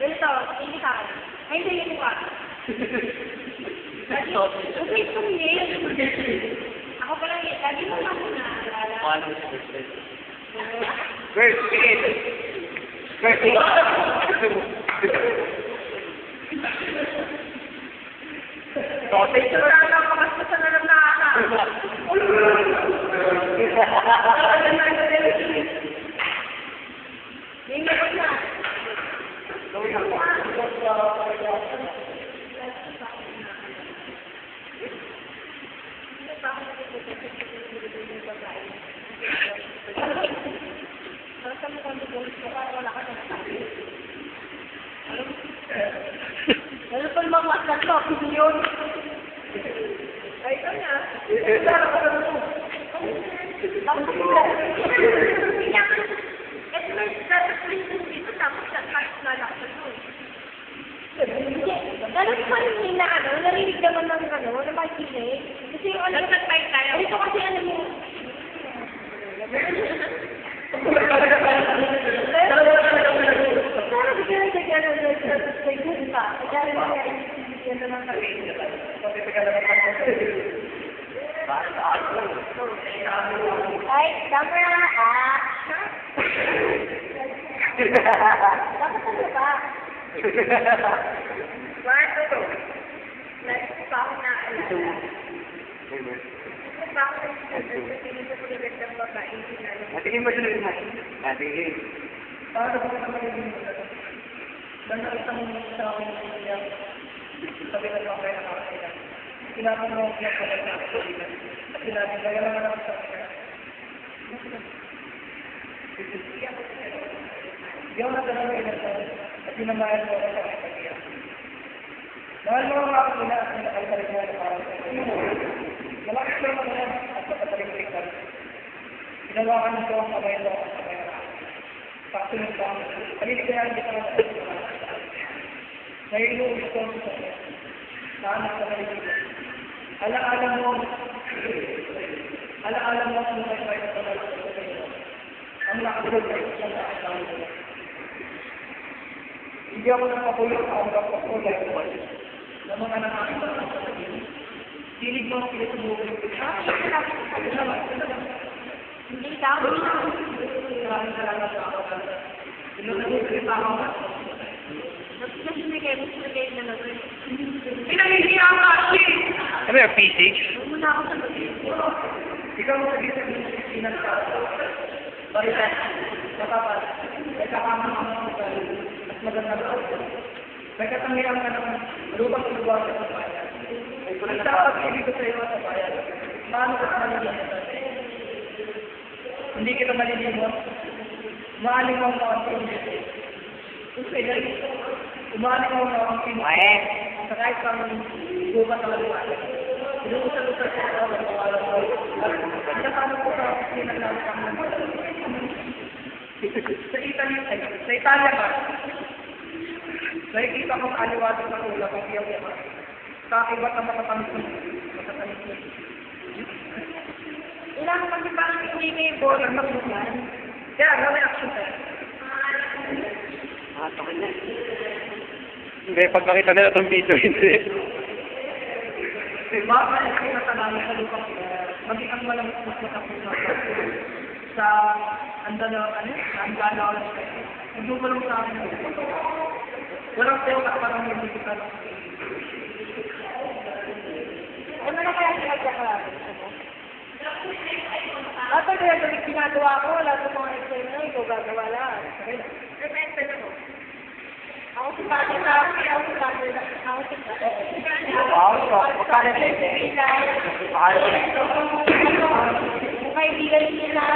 Ganito, hindi ka. Ay, hindi hindi ka. Okay, sumili. Ako pa lang, lagi mo lang na. First, begin. First, Tote, wala na makasasa na ng naka. Hindi ko na. Ano pa naman WhatsApp ko? Yun. Ay, ito na. Ito na yung dito. Ganun pa rin na ano, narinig naman ng ano, na makikinig. Kasi yung ano, nagtagpay tayo. Ito kasi ano yung... Pero Ay, camera ah. Dapat ano ba? Bakit ito? Next pa ako na alala. Pa ako na tingin ko kung ng babae. Natingin mo siya na Natingin. Para ba naman yung Basta isang sa akin ng niya, sabi na sa akin na kaya Tinatanong niya ko na sa akin. Sinabi, kaya naman ako sa akin. Hindi ako ng inasal at sinamayan mo ako sa kanya. Mahal mo ang ako nila at nakakalbalik mo ako para sa akin. Malakas lang ako yan at pagkataliktik ka. Ginawa ka nito ang kamay mo at kamay mo. Pagsunod ka, paliligayaan kita ng may inuulit ko sa kanya. Naanak ka na ito. Alaala mo, alaala mo kung may may kapatid sa kanya. Ang nakasunod ay isang nakasama mo. Hindi ako napapulot ang kapapulot ko. Ng mga nakakita sa kanya. Hilig mo ang pinasubukan ko. Hindi daw. Maraming salamat sa ako. Sinunod pa ako. Kasi may kayo, mas may kayo na naman. Pinahihiya ka! Ano yung P6? Muna ako sa Ikaw ang sabi sa Pilipinas ka. Matapat, may kasama ka maganda ka. May katangian ka ng lubang lugar sa bayan. Ang dapat ibig ko sa iyo sa bayan. Paano ka malilimutan? Hindi kita malilimot. Maaling mo ang mga pinili. Kung pwede, umaling mo ang mga. Mae. Sa kahit pang gubat na lugar. Inuusap-usap ko sa mga pangalan ko. At nakano ko sa sinanalo kang Sa Italy, ay, sa Italia ba? Nakikita ko kaliwati ng ulam ang iyong yaman. Kakibat ang matatamis mo. Matatamis mo. Ilang kasi parang hindi kayo boring mag Kaya, gawin action tayo. Ah, takot na. Hindi, pag nakita nila itong video, hindi. Diba? Kaya kayo natanalo sa lupang maging ang malamit mas matapos na sa andalo, ano? Sa andalo, nagdumulong sa akin. Walang tayo ka parang may musical. Ano na kaya sinagkakalapit mo? Dapat kaya galing ginagawa ko, wala sa mga exam na ikaw gagawa lang. Repente na mo. Ako si Pati na ako, ako si Pati na ako si Pati. Wow, so, magkano na ito? Mahal ko na. Kung kaibigan nila,